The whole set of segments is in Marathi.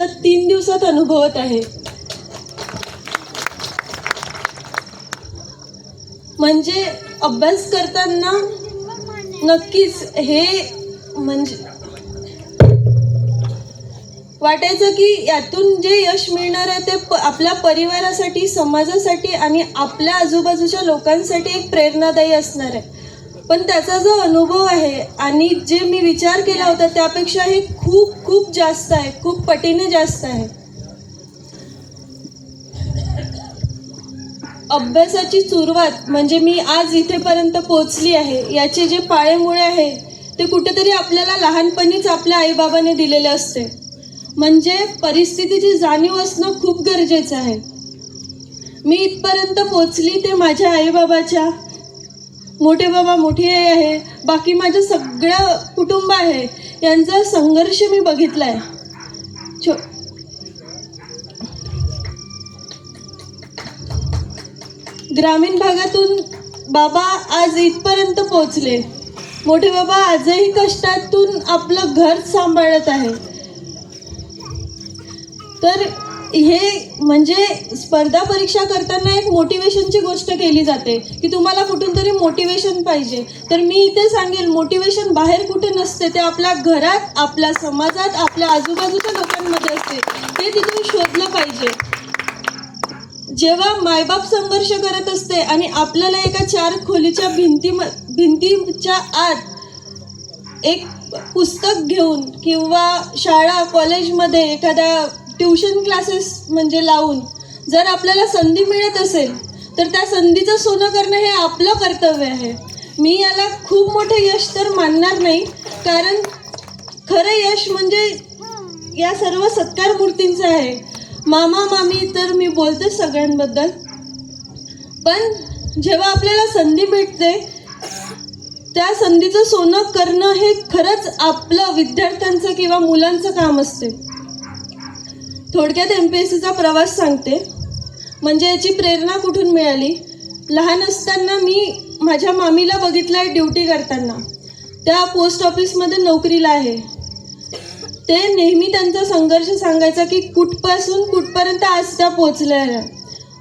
तर तीन दिवसात अनुभवत आहे. म्हणजे अभ्यास करताना नक्कीच हे म्हणजे वाटायचं की यातून जे यश मिळणार आहे ते प आपल्या परिवारासाठी समाजासाठी आणि आपल्या आजूबाजूच्या लोकांसाठी एक प्रेरणादायी असणार आहे. पण त्याचा जो अनुभव आहे आणि जे मी विचार केला होता त्यापेक्षा हे खूप खूप जास्त आहे खूप पटीने जास्त आहे. अभ्यासाची सुरुवात म्हणजे मी आज इथेपर्यंत पोचली आहे. याचे जे पाळेमुळे आहे ते कुठेतरी आपल्याला लहानपणीच आपल्या आईबाबाने दिलेले असते. म्हणजे परिस्थितीची जाणीव असणं खूप गरजेचं आहे. मी इथपर्यंत पोचली ते माझ्या आईबाबाच्या मोठे बाबा मोठी आई आहे. बाकी माझं सगळं कुटुंब आहे. यांचा संघर्ष मी बघितलाय. छो ग्रामीण भागातून बाबा आज इथपर्यंत पोहोचले. मोठे बाबा आजही कष्टातून आपलं घर सांभाळत आहे. तर हे म्हणजे स्पर्धा परीक्षा करताना एक मोटिवेशनची गोष्ट केली जाते की तुम्हाला कुठून तरी मोटिवेशन पाहिजे. तर मी इथे सांगेल मोटिवेशन बाहेर कुठे नसते ते आपल्या घरात आपल्या समाजात आपल्या आजूबाजूच्या लोकांमध्ये असते. ते तिथून शोधलं पाहिजे. जेव्हा मायबाप संघर्ष करत असते आणि आपल्याला एका चार खोलीच्या भिंती भिंतीच्या आत एक पुस्तक घेऊन किंवा शाळा कॉलेजमध्ये एखाद्या ट्युशन क्लासेस म्हणजे लावून जर आपल्याला संधी मिळत असेल तर त्या संधीचं सोनं करणं हे आपलं कर्तव्य आहे. मी याला खूप मोठं यश तर मानणार नाही कारण खरं यश म्हणजे या सर्व सत्कार मूर्तींचं आहे. मामा मामी तर मी बोलते सगळ्यांबद्दल. पण जेव्हा आपल्याला संधी भेटते त्या संधीचं सोनं करणं हे खरंच आपलं विद्यार्थ्यांचं किंवा मुलांचं काम असते. थोडक्यात एम पी एस सीचा प्रवास सांगते. म्हणजे याची प्रेरणा कुठून मिळाली? लहान असताना मी माझ्या मामीला बघितलं आहे ड्युटी करताना. त्या पोस्ट ऑफिसमध्ये नोकरीला आहे. ते नेहमी त्यांचा संघर्ष सांगायचा की कुठपासून कुठपर्यंत आज त्या पोचल्या आहे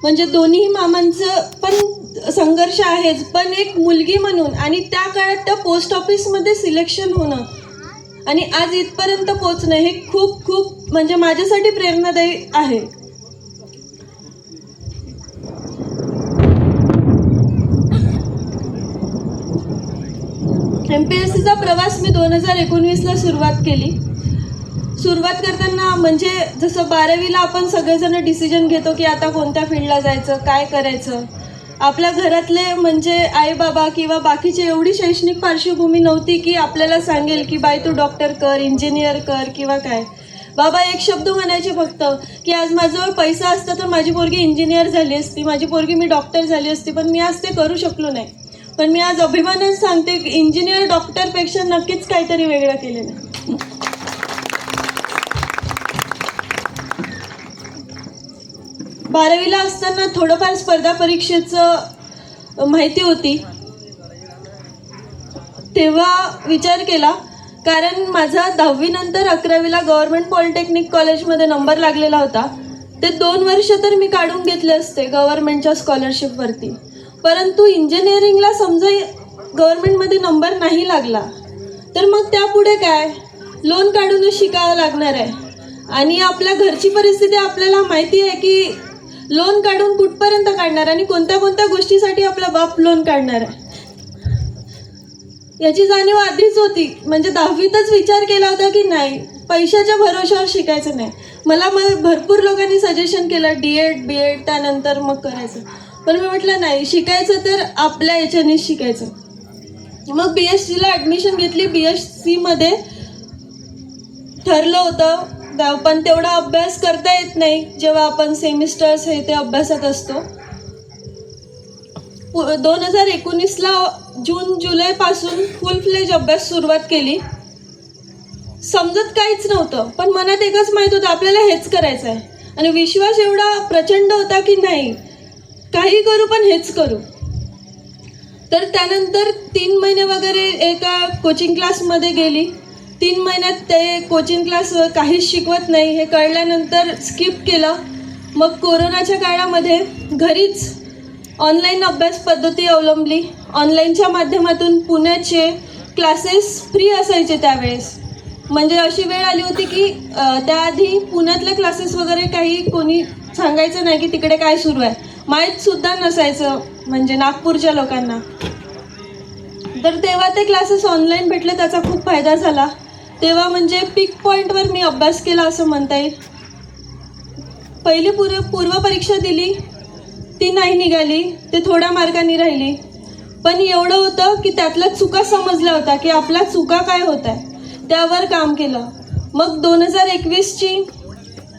म्हणजे दोन्ही मामांचं पण संघर्ष आहेच पण एक मुलगी म्हणून आणि त्या काळात त्या पोस्ट ऑफिसमध्ये सिलेक्शन होणं आणि आज इथपर्यंत पोचणं हे खूप खूप म्हणजे माझ्यासाठी प्रेरणादायी आहे. एम पी एस सीचा प्रवास मी दोन हजार एकोणवीसला सुरुवात केली. सुरुवात करताना म्हणजे जसं बारावीला आपण सगळेजण डिसिजन घेतो की आता कोणत्या फील्डला जायचं काय करायचं. आपल्या घरातले म्हणजे आई बाबा किंवा बाकीची एवढी शैक्षणिक पार्श्वभूमी नव्हती की आपल्याला सांगेल की बाई तू डॉक्टर कर इंजिनियर कर किंवा काय. बाबा एक शब्द म्हणायचे फक्त की आज माझ्याजवळ पैसा असता तर माझी पोरगी इंजिनियर झाली असती माझी पोरगी मी डॉक्टर झाली असती पण मी आज ते करू शकलो नाही. पण मी आज अभिमानाने सांगते की इंजिनियर डॉक्टरपेक्षा नक्कीच काहीतरी वेगळं केलेलं बारावीला असताना थोडंफार स्पर्धा परीक्षेचं माहिती होती. तेव्हा विचार केला कारण माझा दहावीनंतर अकरावीला गव्हर्नमेंट पॉलिटेक्निक कॉलेजमध्ये नंबर लागलेला होता. ते दोन वर्ष तर मी काढून घेतले असते गव्हर्नमेंटच्या स्कॉलरशिपवरती. परंतु इंजिनिअरिंगला समजा गव्हर्नमेंटमध्ये नंबर नाही लागला तर मग त्यापुढे काय? लोन काढूनच शिकावं लागणार आहे. आणि आपल्या घरची परिस्थिती आपल्याला माहिती आहे की लोन काढून कुठपर्यंत काढणार आणि कोणत्या कोणत्या गोष्टीसाठी आपला बाप लोन काढणार? आहे याची जाणीव आधीच होती. म्हणजे दहावीतच विचार केला होता की नाही पैशाच्या भरोशावर शिकायचं नाही. मला मग भरपूर लोकांनी सजेशन केलं डी एड बी एड त्यानंतर मग करायचं. पण मी म्हटलं नाही शिकायचं तर आपल्या याच्यानेच शिकायचं. मग बी एस सीला ॲडमिशन घेतली. बी एस सीमध्ये ठरलं होतं दा- पण तेवढा अभ्यास करता येत नाही. जेव्हा आपण सेमिस्टर्स हे ते अभ्यासात असतो. दोन हजार एकोणीसला जून जुलैपासून फुल फ्लेज अभ्यास सुरुवात केली. समजत काहीच नव्हतं पण मनात एकच माहीत होतं आपल्याला हेच करायचं आहे आणि विश्वास एवढा प्रचंड होता की नाही काही करू पण हेच करू. तर त्यानंतर तीन महिने वगैरे एका कोचिंग क्लासमध्ये गेली. तीन महिन्यात ते कोचिंग क्लास काहीच शिकवत नाही. हे कळल्यानंतर स्किप केलं. मग कोरोनाच्या काळामध्ये घरीच ऑनलाईन अभ्यास पद्धती अवलंबली. ऑनलाईनच्या माध्यमातून पुण्याचे क्लासेस फ्री असायचे त्यावेळेस. म्हणजे अशी वेळ आली होती की त्याआधी पुण्यातले क्लासेस वगैरे काही कोणी सांगायचं नाही की तिकडे काय सुरू आहे. माहीत सुद्धा नसायचं म्हणजे नागपूरच्या लोकांना. तर तेव्हा ते क्लासेस ऑनलाईन भेटले त्याचा खूप फायदा झाला. तेव्हा म्हणजे पिक पॉईंटवर मी अभ्यास केला असं म्हणता येईल. पहिली पूर्व पूर्व परीक्षा दिली ती नाही निघाली ते थोड्या मार्गाने राहिली. पण एवढं होतं की त्यातल्या चुका समजल्या होता की आपल्या चुका काय होत आहे त्यावर काम केलं. मग दोन हजार एकवीसची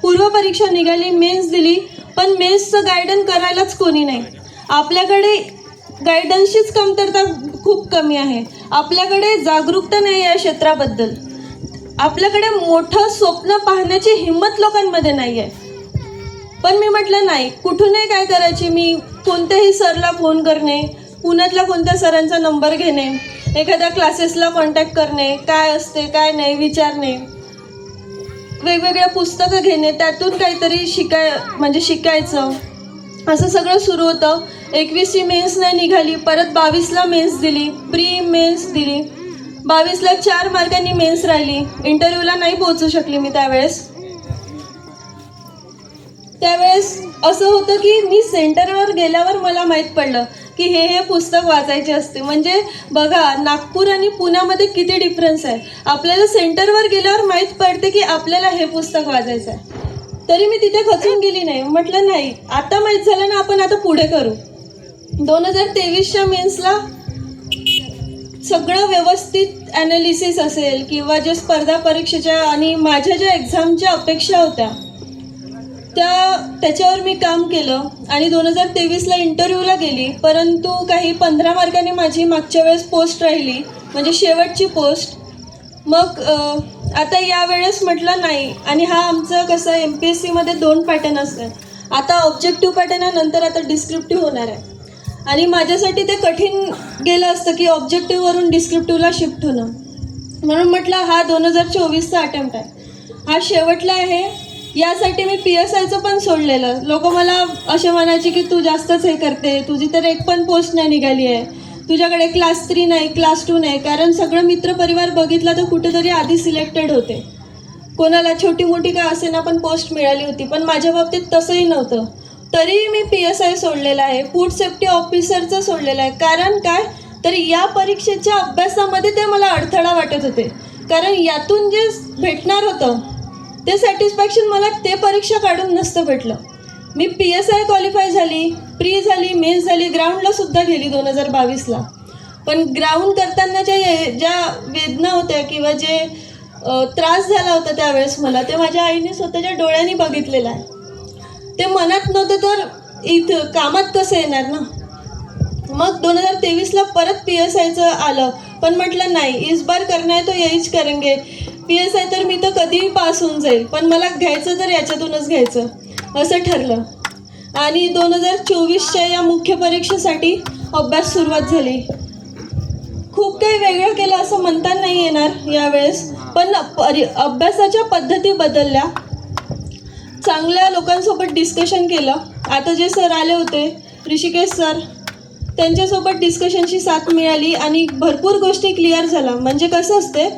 पूर्व परीक्षा निघाली मेन्स दिली पण मेन्सचं गायडन करायलाच कोणी नाही. आपल्याकडे गायडन्सचीच कमतरता खूप कमी आहे. आपल्याकडे जागरूकता नाही या क्षेत्राबद्दल. आपल्याकडे मोठं स्वप्न पाहण्याची हिंमत लोकांमध्ये नाही आहे पण मी म्हटलं नाही कुठूनही काय करायची? मी कोणत्याही सरला फोन करणे पुण्यातल्या कोणत्या सरांचा नंबर घेणे एखाद्या क्लासेसला कॉन्टॅक्ट करणे काय असते काय नाही विचारणे वेगवेगळ्या पुस्तकं घेणे त्यातून काहीतरी शिकाय म्हणजे शिकायचं. असं सगळं सुरू होतं. एकवीसची मेन्स नाही निघाली परत बावीसला मेन्स दिली प्री मेन्स दिली. बावीसला चार मार्कांनी मेन्स राहिली. इंटरव्ह्यूला नाही पोहोचू शकली मी त्यावेळेस. त्यावेळेस असं होतं की मी सेंटरवर गेल्यावर मला माहीत पडलं की हे हे पुस्तक वाचायचे असते. म्हणजे बघा नागपूर आणि पुण्यामध्ये किती डिफरन्स आहे. आपल्याला सेंटरवर गेल्यावर माहीत पडते की आपल्याला हे पुस्तक वाचायचं आहे तरी मी तिथे खचून गेली नाही. म्हटलं नाही आता माहीत झालं ना आपण आता पुढे करू. दोन हजार तेवीसच्या मेन्सला सगळं व्यवस्थित ॲनालिसिस असेल किंवा ज्या स्पर्धा परीक्षेच्या आणि माझ्या ज्या एक्झामच्या अपेक्षा होत्या त्या त्याच्यावर मी काम केलं आणि दोन हजार तेवीसला इंटरव्ह्यूला गेली. परंतु काही पंधरा मार्कांनी माझी मागच्या वेळेस पोस्ट राहिली म्हणजे शेवटची पोस्ट मग आता यावेळेस म्हटलं नाही. आणि हा आमचं कसं एम पी एस सीमध्ये दोन पॅटर्न असतात. आता ऑब्जेक्टिव्ह पॅटर्न आहे नंतर आता डिस्क्रिप्टिव्ह होणार आहे. आणि माझ्यासाठी ते कठीण गेलं असतं की ऑब्जेक्टिव्हवरून डिस्क्रिप्टिव्हला शिफ्ट होणं. म्हणून म्हटलं हा दोन हजार चोवीसचा अटेम्प्ट आहे. हा शेवटला आहे. यासाठी मी पी एस आयचं पण सोडलेलं. लोक मला असे म्हणायचे की तू जास्तच हे करते. तुझी तर एक पण पोस्ट नाही निघाली आहे. तुझ्याकडे क्लास थ्री नाही क्लास टू नाही. कारण सगळं मित्रपरिवार बघितला तर कुठेतरी आधी सिलेक्टेड होते. कोणाला छोटी मोठी का असेना पण पोस्ट मिळाली होती. पण माझ्या बाबतीत तसंही नव्हतं. तरी मी पी एस आय सोडलेला आहे. फूड सेफ्टी ऑफिसरचं सोडलेलं आहे. कारण काय? तर या परीक्षेच्या अभ्यासामध्ये ते मला अडथळा वाटत होते. कारण यातून जे भेटणार होतं ते सॅटिस्फॅक्शन मला ते परीक्षा काढून नसतं भेटलं. मी पी एस आय क्वालिफाय झाली प्री झाली मेन्स झाली ग्राउंडला सुद्धा गेली दोन हजार बावीसला. पण ग्राउंड करताना ज्या ज्या वेदना होत्या किंवा जे त्रास झाला होता त्यावेळेस मला ते माझ्या आईने स्वतःच्या डोळ्यांनी बघितलेलं आहे. ते मनात नव्हतं तर इथं कामात कसं येणार ना? मग दोन हजार तेवीसला परत पी एस आयचं आलं. पण म्हटलं नाही इस बार करणार आहे तो यहीच करेंगे. पी एस आय तर मी तर कधीही पास होऊन जाईल. पण मला घ्यायचं तर याच्यातूनच घ्यायचं. असं ठरलं. आणि दोन हजार चोवीसच्या या मुख्य परीक्षेसाठी अभ्यास सुरुवात झाली. खूप काही वेगळं केलं असं म्हणता नाही येणार यावेळेस. पण परि अभ्यासाच्या पद्धती बदलल्या. चांगल्या लोकांसोबत डिस्कशन केलं. आता जे सर आले होते ऋषिकेश सर त्यांच्यासोबत डिस्कशनची साथ मिळाली आणि भरपूर गोष्टी क्लिअर झाल्या. म्हणजे कसं असते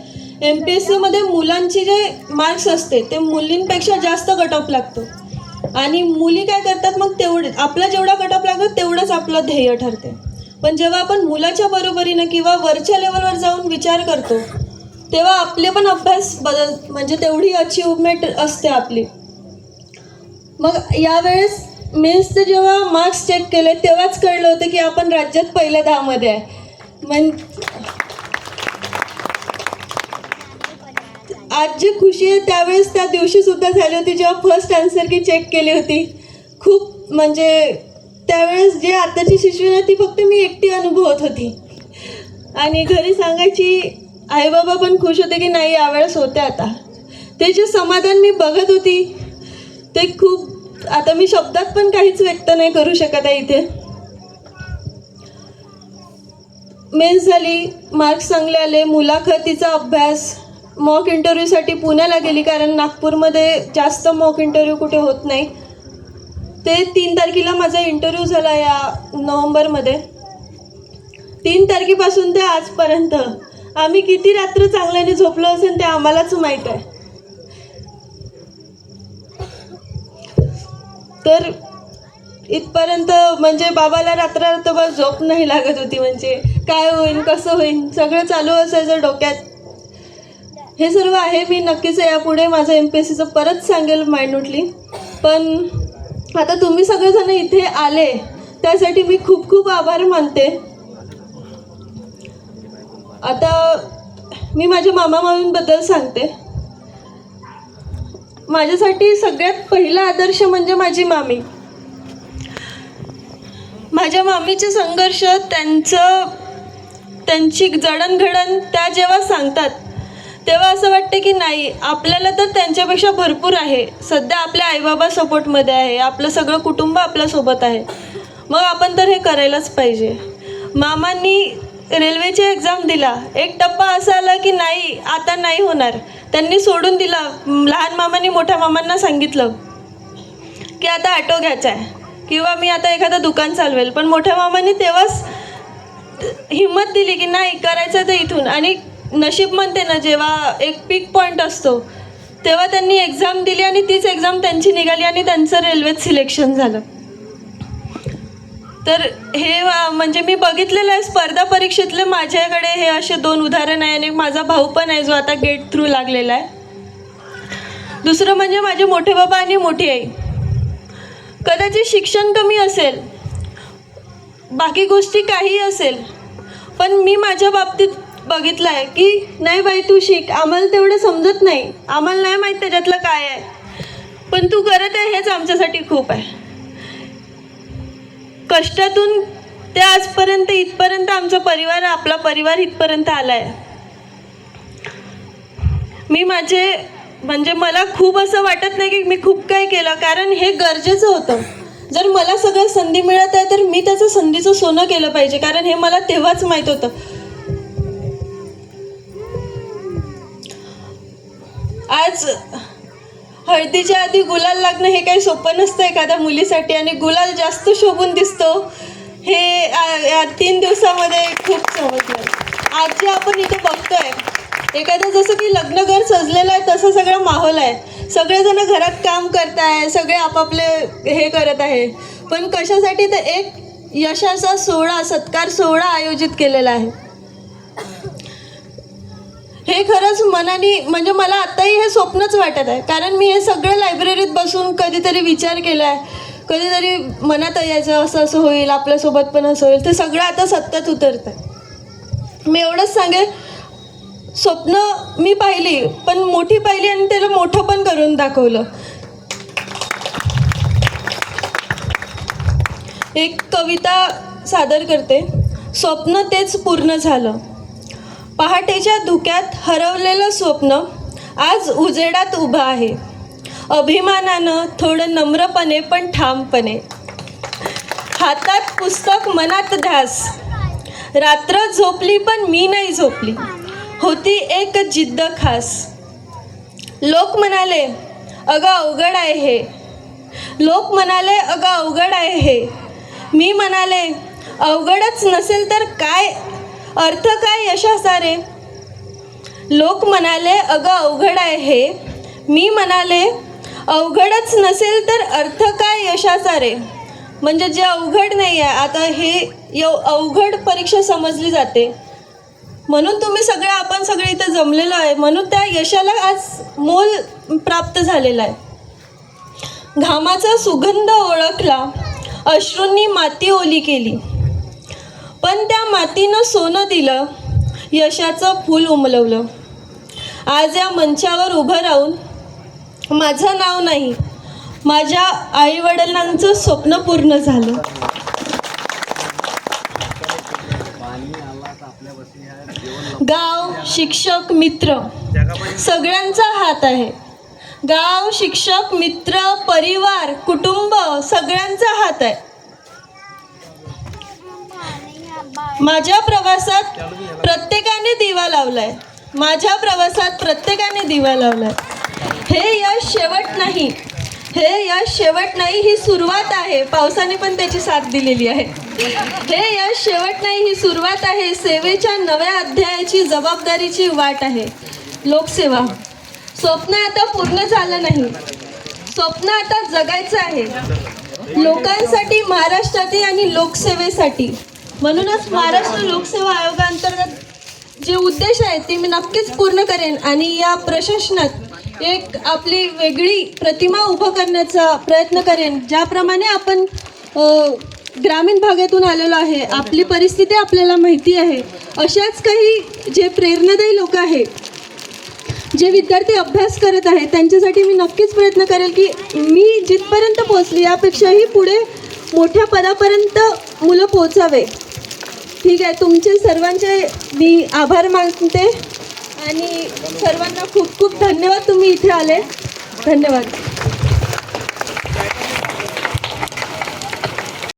एम पी एस सीमध्ये मुलांचे जे मार्क्स असते ते मुलींपेक्षा जास्त कट ऑफ लागतो. आणि मुली काय करतात मग तेवढे आपला जेवढा कट ऑफ लागतो तेवढंच आपलं ध्येय ठरते. पण जेव्हा आपण मुलाच्या बरोबरीनं किंवा वरच्या लेवलवर जाऊन विचार करतो तेव्हा आपले पण अभ्यास बदल म्हणजे तेवढी अचिव्हमेंट असते आपली. मग यावेळेस मेन्सचे जेव्हा मार्क्स चेक केले तेव्हाच कळलं होतं की आपण राज्यात पहिल्या दहामध्ये आहे. म्हण आज जी खुशी आहे त्यावेळेस त्या दिवशी सुद्धा झाली होती जेव्हा फर्स्ट आन्सर की चेक केली होती. खूप म्हणजे त्यावेळेस जे आताची शिशू आहे ती फक्त मी एकटी अनुभवत होती. आणि घरी सांगायची आईबाबा पण खुश होते की नाही यावेळेस होते आता. ते जे समाधान मी बघत होती ते खूप आता मी शब्दात पण काहीच व्यक्त नाही करू शकत आहे इथे. मेन्स झाली मार्क्स चांगले आले मुलाखतीचा अभ्यास मॉक इंटरव्ह्यूसाठी पुण्याला गेली कारण नागपूरमध्ये जास्त मॉक इंटरव्ह्यू कुठे होत नाही. ते तीन तारखेला माझा इंटरव्ह्यू झाला या नोव्हेंबरमध्ये. तीन तारखेपासून ते आजपर्यंत. आम्ही किती रात्र चांगल्याने झोपलो असेल ते आम्हालाच माहीत आहे. तर इथपर्यंत म्हणजे बाबाला रात्र रात्रभर झोप नाही लागत होती म्हणजे काय होईल कसं होईल सगळं चालू असायचं डोक्यात. हे सर्व आहे मी नक्कीच यापुढे माझं एम पी एस सीचं परत सांगेल मायन्यूटली पण आता तुम्ही सगळेजण इथे आले त्यासाठी मी खूप खूप आभार मानते. आता मी माझ्या मामा मामींबद्दल सांगते. माझ्यासाठी सगळ्यात पहिला आदर्श म्हणजे माझी मामी. माझ्या मामीचे संघर्ष त्यांचं त्यांची जडणघडण त्या जेव्हा सांगतात तेव्हा असं वाटतं की नाही आपल्याला तर त्यांच्यापेक्षा भरपूर आहे. सध्या आपल्या आईबाबा सपोर्टमध्ये आहे. आपलं सगळं कुटुंब आपल्यासोबत आहे. मग आपण तर हे करायलाच पाहिजे. मामांनी रेल्वेची एक्झाम दिला. एक टप्पा असा आला की नाही आता नाही होणार. त्यांनी सोडून दिला. लहान मामांनी मोठ्या मामांना सांगितलं की आता ऑटो घ्यायचा आहे. किंवा मी आता एखादं दुकान चालवेल. पण मोठ्या मामांनी तेव्हाच हिंमत दिली की नाही करायचं ते इथून. आणि नशीब म्हणते ना जेव्हा एक पीक पॉईंट असतो तेव्हा त्यांनी एक्झाम दिली आणि तीच एक्झाम त्यांची निघाली आणि त्यांचं रेल्वेत सिलेक्शन झालं. तर हे म्हणजे मी बघितलेलं आहे स्पर्धा परीक्षेतले माझ्याकडे हे असे दोन उदाहरण आहे आणि माझा भाऊ पण आहे जो आता गेट थ्रू लागलेला आहे. दुसरं म्हणजे माझे मोठे बाबा आणि मोठी आई. कदाचित शिक्षण कमी असेल बाकी गोष्टी काही असेल पण मी माझ्या बाबतीत बघितलं आहे की नाही बाई तू शिक आम्हाला तेवढं समजत नाही. आम्हाला नाही माहीत त्याच्यातलं काय आहे. पण तू करत आहे हेच आमच्यासाठी खूप आहे. कष्टातून ते आजपर्यंत इथपर्यंत आमचा परिवार आपला परिवार इथपर्यंत आला आहे मी माझे म्हणजे मला खूप असं वाटत नाही की मी खूप काही केलं कारण हे गरजेचं होतं. जर मला सगळं संधी मिळत आहे तर मी त्याचं संधीचं सोनं केलं पाहिजे कारण हे मला तेव्हाच माहीत होतं. आज हळदीच्या आधी गुलाल लागणं हे काही सोपं नसतं एखाद्या मुलीसाठी आणि गुलाल जास्त शोभून दिसतो. हे या तीन दिवसामध्ये खूप समजलं. आज जे आपण इथे बघतोय एखादं जसं की लग्नघर सजलेलं आहे तसं सगळं माहोल आहे. सगळेजण घरात काम करत आहे सगळे आपापले हे करत आहे. पण कशासाठी तर एक यशाचा सोहळा सत्कार सोहळा आयोजित केलेला आहे. हे खरंच मनाने म्हणजे मला आत्ताही हे स्वप्नच वाटत आहे. कारण मी हे सगळं लायब्ररीत बसून कधीतरी विचार केला आहे कधीतरी मनात यायचं असं असं होईल आपल्यासोबत पण असं होईल. ते सगळं आता सत्यात उतरत आहे मी एवढंच सांगेन स्वप्न मी पाहिली पण मोठी पाहिली आणि त्याला मोठं पण करून दाखवलं. एक कविता सादर करते. स्वप्न तेच पूर्ण झालं. पहाटेच्या धुक्यात हरवलेलं स्वप्न आज उजेडात उभं आहे. अभिमानानं थोडं नम्रपणे पण ठामपणे. हातात पुस्तक मनात ध्यास. रात्र झोपली पण मी नाही झोपली. होती एक जिद्द खास. लोक म्हणाले अगं अवघड आहे हे. लोक म्हणाले अगं अवघड आहे हे. मी म्हणाले अवघडच नसेल तर काय अर्थ काय यशा सारे लोक म्हणाले अगं अवघड आहे हे. मी म्हणाले अवघडच नसेल तर अर्थ काय यशा सारे म्हणजे जे अवघड नाही आहे आता हे यव अवघड परीक्षा समजली जाते. म्हणून तुम्ही सगळे आपण सगळे इथं जमलेलो आहे. म्हणून त्या यशाला आज मोल प्राप्त झालेला आहे. घामाचा सुगंध ओळखला. अश्रूंनी माती ओली केली. पण त्या मातीनं सोनं दिलं यशाचं फूल उमलवलं. आज या मंचावर उभं राहून माझं नाव नाही माझ्या आईवडिलांचं स्वप्न पूर्ण झालं. गाव शिक्षक मित्र सगळ्यांचा हात आहे. गाव शिक्षक मित्र परिवार कुटुंब सगळ्यांचा हात आहे. माझ्या प्रवासात प्रत्येकाने दिवा लावलाय. माझ्या प्रवासात प्रत्येकाने दिवा लावलाय. हे यश शेवट नाही. हे यश शेवट नाही ही सुरुवात आहे. पावसाने पण त्याची साथ दिलेली आहे. हे यश शेवट नाही ही सुरुवात आहे. सेवेच्या नव्या अध्यायाची जबाबदारीची वाट आहे. लोकसेवा. स्वप्न आता पूर्ण झालं नाही. स्वप्न आता जगायचं आहे. लोकांसाठी महाराष्ट्रातील आणि लोकसेवेसाठी. म्हणूनच महाराष्ट्र लोकसेवा आयोगाअंतर्गत जे उद्देश आहे ते मी नक्कीच पूर्ण करेन आणि या प्रशासनात एक आपली वेगळी प्रतिमा उभं करण्याचा प्रयत्न करेन. ज्याप्रमाणे आपण ग्रामीण भागातून आलेलो आहे आपली परिस्थिती आपल्याला माहिती आहे अशाच काही जे प्रेरणादायी लोक आहेत जे विद्यार्थी अभ्यास करत आहेत त्यांच्यासाठी मी नक्कीच प्रयत्न करेल की मी जिथपर्यंत पोहोचली यापेक्षाही पुढे मोठ्या पदापर्यंत मुलं पोचावे ठीक आहे तुमचे सर्वांचे मी आभार मानते आणि सर्वांना खूप खूप धन्यवाद तुम्ही इथे आले. धन्यवाद.